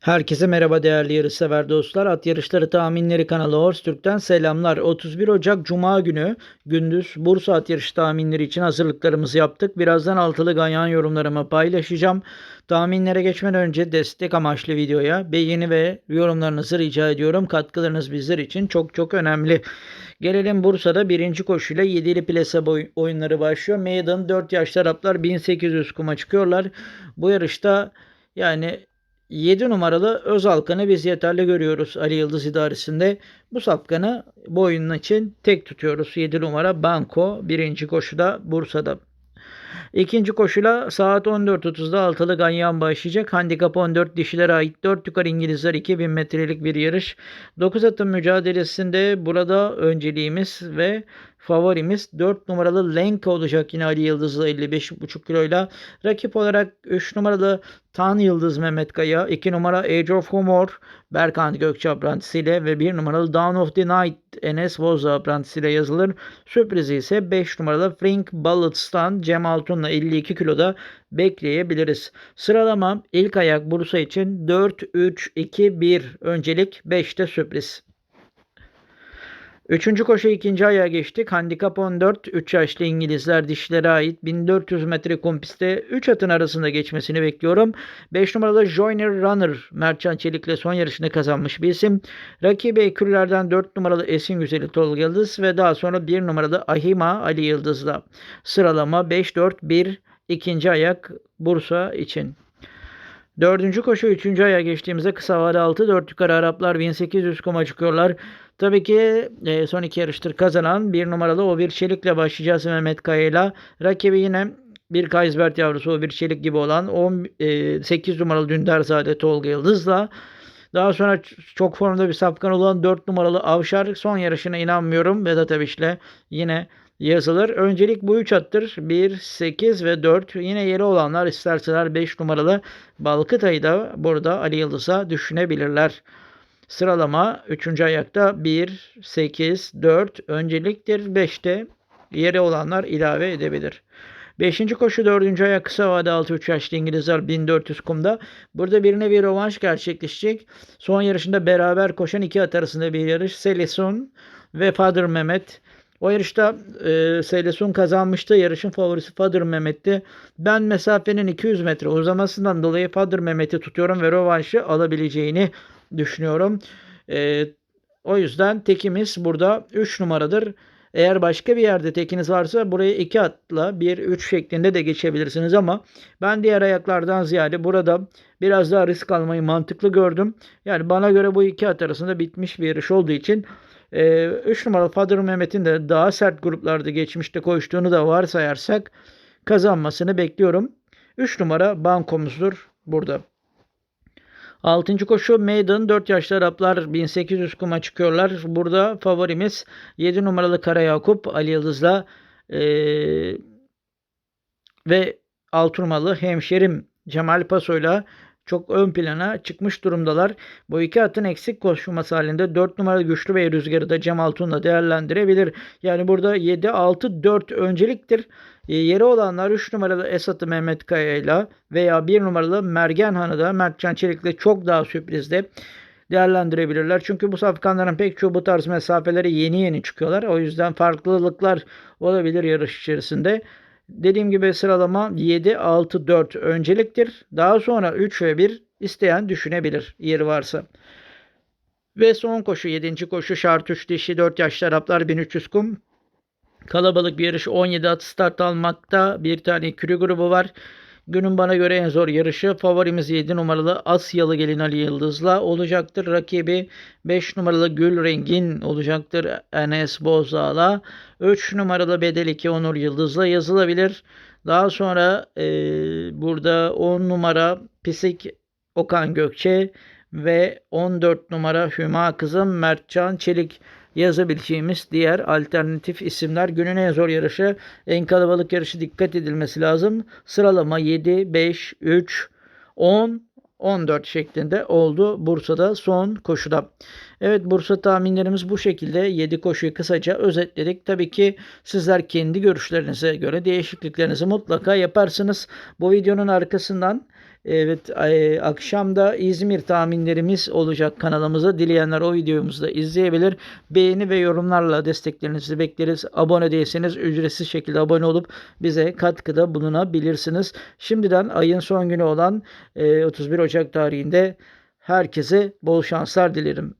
Herkese merhaba değerli yarışsever dostlar. At Yarışları Tahminleri kanalı Horse Türk'ten selamlar. 31 Ocak Cuma günü gündüz Bursa At Yarışı tahminleri için hazırlıklarımızı yaptık. Birazdan altılı ganyan yorumlarımı paylaşacağım. Tahminlere geçmeden önce destek amaçlı videoya beğeni ve yorumlarınızı rica ediyorum. Katkılarınız bizler için çok çok önemli. Gelelim Bursa'da birinci koşuyla 7'li plase boy- oyunları başlıyor. Meydan 4 yaş taraflar 1800 kuma çıkıyorlar. Bu yarışta yani 7 numaralı Özalkan'ı biz yeterli görüyoruz Ali Yıldız idaresinde. Bu sapkanı bu oyunun için tek tutuyoruz. 7 numara Banko birinci koşuda Bursa'da. İkinci koşula saat 14.30'da altılı ganyan başlayacak. Handikap 14 dişilere ait 4 yukarı İngilizler 2000 metrelik bir yarış. 9 atın mücadelesinde burada önceliğimiz ve favorimiz 4 numaralı Lenka olacak yine Ali Yıldız'la 55,5 kiloyla. Rakip olarak 3 numaralı Tan Yıldız Mehmet Kaya, 2 numara Age of Humor Berkant Gökçe aprantisiyle ve 1 numaralı Dawn of the Night Enes Boza aprantisiyle yazılır. Sürprizi ise 5 numaralı Frank Ballots'tan Cem Altun'la 52 kiloda bekleyebiliriz. Sıralama ilk ayak Bursa için 4-3-2-1 öncelik 5'te sürpriz. Üçüncü koşu ikinci ayağa geçtik. Handikap 14. 3 yaşlı İngilizler dişlere ait 1400 metre kum pistte 3 atın arasında geçmesini bekliyorum. 5 numaralı Joyner Runner Mertcan Çelik'le son yarışını kazanmış bir isim. Rakibi ekürlerden 4 numaralı Esin Güzeli Tolga Yıldız ve daha sonra 1 numaralı Ahima Ali Yıldız'la. Sıralama 5-4-1 ikinci ayak Bursa için. Dördüncü koşu üçüncü aya geçtiğimizde kısa vade 6 4 yukarı Araplar 1800 kuma çıkıyorlar. Tabii ki e, son iki yarıştır kazanan bir numaralı o bir çelikle başlayacağız Mehmet Kaya'yla. Rakibi yine bir Kaysbert yavrusu o bir çelik gibi olan 10, e, 8 numaralı Dündarzade Tolga Yıldız'la. Daha sonra çok formda bir sapkan olan 4 numaralı Avşar son yarışına inanmıyorum. Vedat Abiş'le yine yazılır. Öncelik bu 3 attır. 1, 8 ve 4. Yine yeri olanlar isterseler 5 numaralı Balkıtay'ı da burada Ali Yıldız'a düşünebilirler. Sıralama 3. ayakta 1, 8, 4 önceliktir. 5'te yeri olanlar ilave edebilir. 5. koşu 4. ayak kısa vade 6-3 yaşlı İngilizler 1400 kumda. Burada bir nevi rövanş gerçekleşecek. Son yarışında beraber koşan iki at arasında bir yarış. Selesun ve Fadır Mehmet. O yarışta e, Selesun kazanmıştı. Yarışın favorisi Fadır Mehmet'ti. Ben mesafenin 200 metre uzamasından dolayı Fadır Mehmet'i tutuyorum ve rövanşı alabileceğini düşünüyorum. E, o yüzden tekimiz burada 3 numaradır. Eğer başka bir yerde tekiniz varsa buraya 2 atla 1-3 şeklinde de geçebilirsiniz ama ben diğer ayaklardan ziyade burada biraz daha risk almayı mantıklı gördüm. Yani bana göre bu iki at arasında bitmiş bir yarış olduğu için 3 numaralı Fadır Mehmet'in de daha sert gruplarda geçmişte koştuğunu da varsayarsak kazanmasını bekliyorum. 3 numara bankomuzdur burada. 6. koşu Maiden 4 yaşlı Araplar 1800 kuma çıkıyorlar. Burada favorimiz 7 numaralı Kara Yakup Ali Yıldız'la eee, ve Alturmalı hemşerim Cemal Paso'yla çok ön plana çıkmış durumdalar. Bu iki atın eksik koşması halinde 4 numaralı güçlü ve rüzgarı da Cem Altun'la değerlendirebilir. Yani burada 7-6-4 önceliktir. E, yeri olanlar 3 numaralı Esat'ı Mehmet Kaya veya 1 numaralı Mergen Han'ı da Mertcan Çelik'le çok daha sürprizde değerlendirebilirler. Çünkü bu safkanların pek çoğu bu tarz mesafelere yeni yeni çıkıyorlar. O yüzden farklılıklar olabilir yarış içerisinde. Dediğim gibi sıralama 7, 6, 4 önceliktir. Daha sonra 3 ve 1 isteyen düşünebilir yeri varsa. Ve son koşu 7. koşu şart 3 dişi 4 yaşlı Araplar 1300 kum. Kalabalık bir yarış 17 at start almakta. Bir tane kürü grubu var. Günün bana göre en zor yarışı. Favorimiz 7 numaralı Asyalı gelin Ali Yıldız'la olacaktır. Rakibi 5 numaralı Gül Rengin olacaktır Enes Bozdağ'la. 3 numaralı Bedel 2 Onur Yıldız'la yazılabilir. Daha sonra e, burada 10 numara Pisik Okan Gökçe ve 14 numara Hüma Kızım Mertcan Çelik yazabileceğimiz diğer alternatif isimler. Günün en zor yarışı, en kalabalık yarışı dikkat edilmesi lazım. Sıralama 7, 5, 3, 10, 14 şeklinde oldu Bursa'da son koşuda. Evet Bursa tahminlerimiz bu şekilde 7 koşuyu kısaca özetledik. Tabii ki sizler kendi görüşlerinize göre değişikliklerinizi mutlaka yaparsınız. Bu videonun arkasından Evet, e, akşam da İzmir tahminlerimiz olacak kanalımıza. Dileyenler o videomuzu da izleyebilir. Beğeni ve yorumlarla desteklerinizi bekleriz. Abone değilseniz ücretsiz şekilde abone olup bize katkıda bulunabilirsiniz. Şimdiden ayın son günü olan e, 31 Ocak tarihinde herkese bol şanslar dilerim.